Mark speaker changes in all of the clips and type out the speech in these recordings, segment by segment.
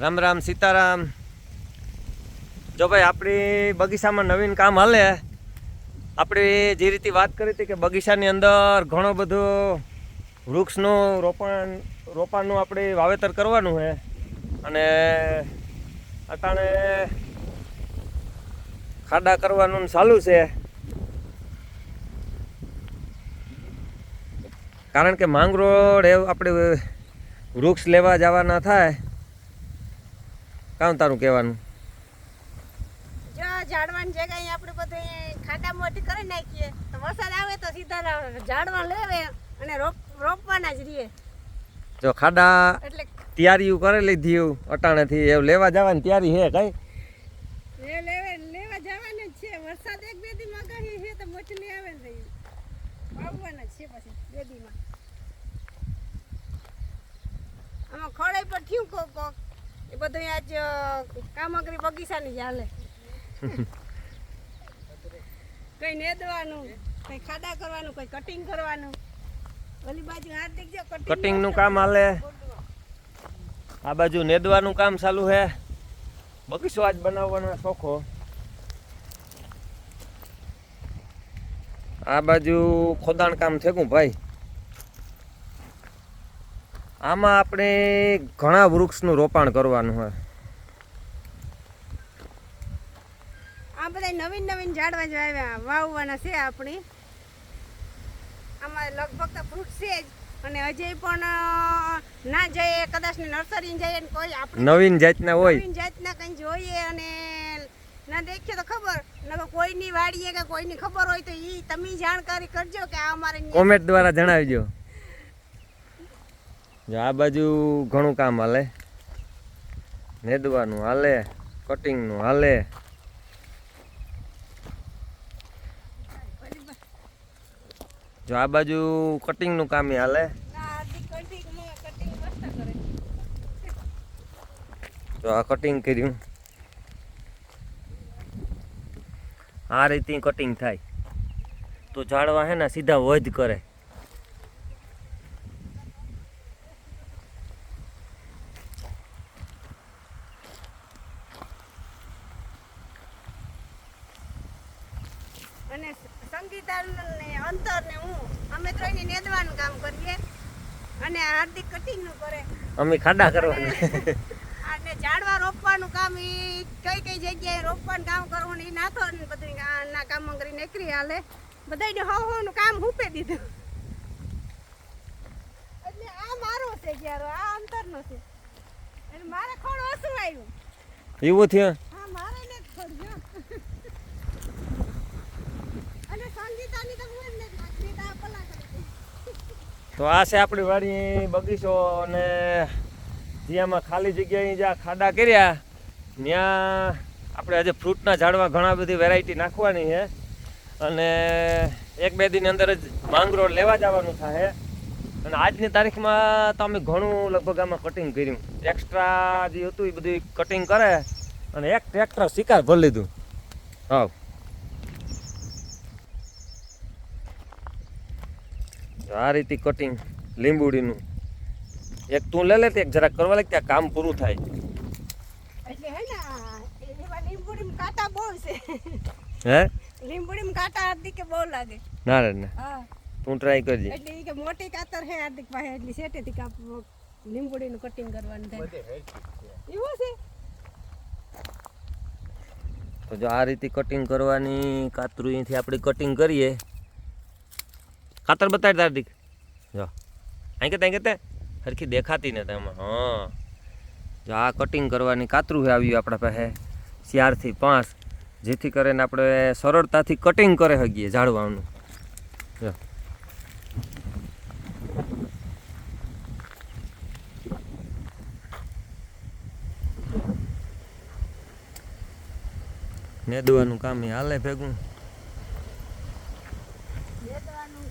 Speaker 1: રામ રામ, સીતારામ. જો ભાઈ, આપણી બગીચામાં નવીન કામ હાલે. આપણે જે રીતે વાત કરી હતી કે બગીચાની અંદર ઘણો બધો વૃક્ષનું રોપણ રોપાણનું આપણે વાવેતર કરવાનું છે. અને અટાણે ખાડા કરવાનું ચાલુ છે. કારણ કે માંગરોળ એવું આપણે વૃક્ષ લેવા જવાના થાય. કામ તારું કહેવાનું?
Speaker 2: જો ઝાડવાની કઈ આપણે બધું ખાડા મોટી કરી નાખીએ તો વરસાદ આવે તો સીધા ઝાડવા લેવે અને રોપ રોપવાના જ રહીએ
Speaker 1: જો ખાડા
Speaker 2: એટલે
Speaker 1: તૈયારીઓ કરી લીધી અટાણેથી. એવું લેવા જવાની તૈયારી છે કઈ?
Speaker 2: એ લેવે લેવા જવાના જ છે. વરસાદ એક બે દી આગાહી છે તો મોટી લઈ આવે ને જ છે પછી બે દીમાં. આમાં ખોડાઈ પર થયું કોક કોક બધું આજ કામગરી બગીચાની જ હાલે. કઈ નેદવાનું કઈ ખાડા કરવાનું કઈ કટિંગ કરવાનું. ઓલી બાજુ હાથ દેખજો
Speaker 1: કટિંગનું કામ હાલે. આ બાજુ નેદવાનું કામ ચાલુ છે બગીચો આજ બનાવવાનો શોખો. આ બાજુ ખોદાણ કામ થયું ભાઈ. આમાં આપણે ઘણા વૃક્ષનું રોપાણ કરવાનું હોય.
Speaker 2: આ બધા નવીન નવીન ઝાડવા જ વાવ્યા વાવવાના છે આપણી. આમાં લગભગ તો ફ્રૂટ છે જ. અને હજી પણ ના જઈએ કદાચ નર્સરી જઈએ ને કોઈ આપણે
Speaker 1: નવીન જાતના હોય.
Speaker 2: નવીન જાતના કંઈ જોઈએ અને ના દેખીએ તો ખબર. નકર કોઈની વાડીએ કે કોઈની ખબર હોય તો ઈ તમે જાણકારી કરજો કે આ અમારે
Speaker 1: કોમેન્ટ દ્વારા જણાવજો. જો આ બાજુ ઘણું કામ હાલે. નેદવાનું હાલે કટિંગનું હાલે. જો આ બાજુ કટિંગનું કામ હાલે. જો આ કટિંગ કર્યું. આ રીતે કટિંગ થાય. તો ઝાડવા હે ને સીધા વધ કરે.
Speaker 2: અને સંગીતા ને અંતર ને હું અમે તો એને નેદવાનું કામ કરીએ. અને હાર્દિક કટિંગનું કરે.
Speaker 1: અમે ખાડા કરવાના.
Speaker 2: અને ઝાડવા રોપવાનું કામ એ કઈ કઈ જગ્યાએ રોપવાનું કામ કરવાનું એ નાથો ને બધું ના કામ કરી નીકળી હાલે. બધાને હવ હો નું કામ હુપે દીધું. એટલે આ મારો છે ક્યારો આ અંતરનો છે. એટલે મારે ખોડ ઓછું આવ્યું.
Speaker 1: એવું થયું
Speaker 2: હા મારે ને ખોડજો અને સંગીતાની તો હું જ નથી નાખતી તો આ પલા કરી
Speaker 1: તો આ છે આપણી વાડી બગીચો અને જ્યાંમાં ખાલી જગ્યાએ જ્યાં ખાડા કર્યા, ત્યાં આપણે આજે ફ્રૂટના ઝાડમાં ઘણા બધી વેરાયટી નાખવાની છે. અને એક બે દિન અંદર જ માંગરોળ લેવા જવાનું થાય. અને આજની તારીખમાં તો અમે ઘણું લગભગ આમાં કટિંગ કર્યું. એક્સ્ટ્રા જે હતું એ બધું કટિંગ કરે અને એક ટ્રેક્ટર શિકાર ભરી લીધું. હા આ રીતે કટિંગ લીંબુડીનું. એક તું લે લે તે એક જરાક કરવા લાગ ત્યાં કામ પૂરું થાય.
Speaker 2: એટલે હે ને એવા લીંબુડીમાં કાંટા બહુ છે.
Speaker 1: હે?
Speaker 2: લીંબુડીમાં કાંટા હાર્દિક કે બહુ લાગે.
Speaker 1: ના રે ને.
Speaker 2: હા.
Speaker 1: તું ટ્રાય કરજે.
Speaker 2: એટલે કે મોટી કાતર હે હાર્દિક પાસે એટલી સેટેથી કાપ લીંબુડીનું કટિંગ કરવાનું થાય. એવું છે?
Speaker 1: તો જો આ રીતે કટિંગ કરવાની કાતરું અહીંથી આપણે કટિંગ કરીએ. કાતર બતાડ તાર્દિક જો. અહીં કે ત્યાં કે સરખી દેખાતી ને તેમાં હા. જો આ કટિંગ કરવાની કાતરું આવ્યું આપણા પાસે ચારથી પાંચ જેથી કરીને આપણે સરળતાથી કટિંગ કરી શકીએ ઝાડવાનું. જો. નેદવાનું કામ હાલે ભેગું
Speaker 2: નેદવાનું કટિંગ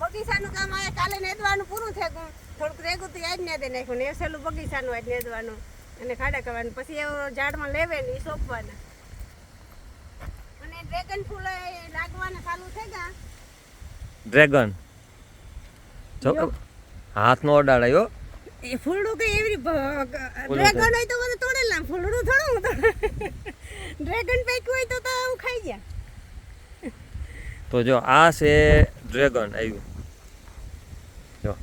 Speaker 2: બગીચાનું કામ આ કાલે નેદવાનું પૂરું થઈ ગયું થોડુંક રેગું તો આજ ને દે નાખ્યું ને એ સહેલું બગીચાનું આજ નેદવાનું અને ખાડા કરવાનું. પછી એવું ઝાડમાં લેવે ને એ સોંપવાના. અને ડ્રેગન ફૂલ લાગવાના ચાલુ થઈ ગયા.
Speaker 1: ડ્રેગન? હાથ નો અડાડાયો
Speaker 2: એ ફૂલડું કઈ એવી ડ્રેગન હોય તો મને તોડેલા ફૂલડું થોડું હું ડ્રેગન પેક હોય તો તો હું ખાઈ ગયા
Speaker 1: તો જો આ છે ડ્રેગન આવ્યું. જો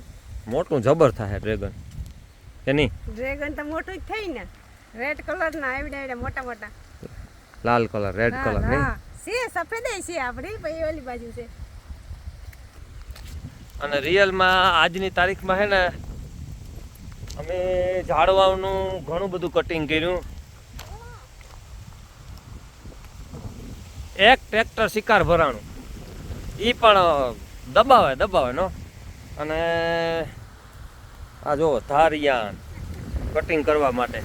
Speaker 1: મોટું જબર થાય ડ્રેગન. કે નહીં?
Speaker 2: ડ્રેગન તો મોટું જ થઈ ને. રેડ કલર ના એવડા મોટા મોટા.
Speaker 1: લાલ કલર રેડ કલર નહીં?
Speaker 2: હા. છે સફેદ છે આપણી પછી ઓલી બાજુ છે.
Speaker 1: અને રિયલમાં આજની તારીખમાં છે ને અમે ઝાડવાનું ઘણું બધું કટિંગ કર્યું. એક ટ્રેક્ટર શિકાર ભરાણું. એ પણ દબાવે દબાવે નો? અને આ જો ધારિયાન કટિંગ કરવા માટે.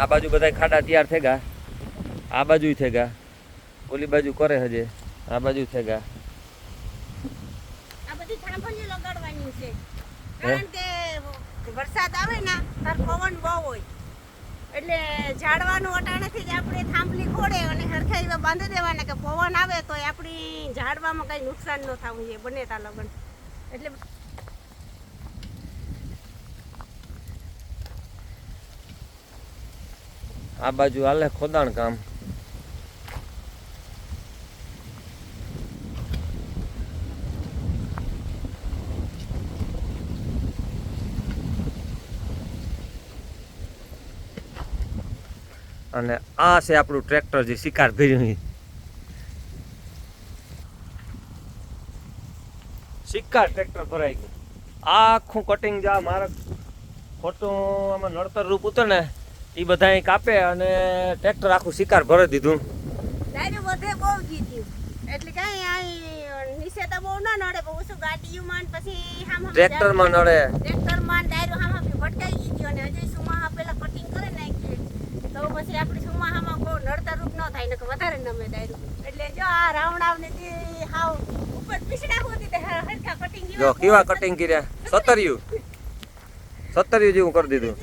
Speaker 1: આ બાજુ બધા ખાડા તૈયાર થઈ ગયા. આ બાજુ થઈ ગયા. ઓલી બાજુ કરે હજે. આ બાજુ થઈ ગયા.
Speaker 2: આ બધી થાંભલીઓ લગાડવાની છે. કારણ કે વરસાદ આવે ને તાર પવન બહુ હોય. એટલે ઝાડવાનું અટાણેથી જ આપણે થાંભલી ખોડે અને સરખા એવા બાંધી દેવાના કે પવન આવે તો આપણી ઝાડવામાં કંઈ નુકસાન ન થવું જોઈએ, બને તા લગન. એટલે
Speaker 1: આ બાજુ હાલે ખોદાણ કામ. અને આ છે આપણું ટ્રેક્ટર જે શિકાર ભર્યું શિકાર ટ્રેક્ટર ભરાઈ ગયું. આખું કટિંગ જા મારે ખોટું આમાં નડતર રૂપ ઉતરે ને એ બધા કાપે અને ટ્રેક્ટર આખું શિકાર ભરી દીધું.
Speaker 2: ટ્રેક્ટરમાં બહુ જીત્યું એટલે કઈ આ નીચે બહુ ના નડે
Speaker 1: ટ્રેક્ટરમાં
Speaker 2: ડાયરું હામ ભટકાઈ ગઈ અને હજી સુમાહા પેલા કટિંગ કરી નાખી તો પછી આપણી સુમાહામાં બહુ નડતર રૂપ ન થાય ને વધારે નમે ડાયરું એટલે જો આ રાવણાવ ને હાવ ઉપર પીછડા હોતી તે હરખા કટિંગ
Speaker 1: જો કેવા કટિંગ કર્યા? સતર્યું. સતર્યું જેવું કરી દીધું.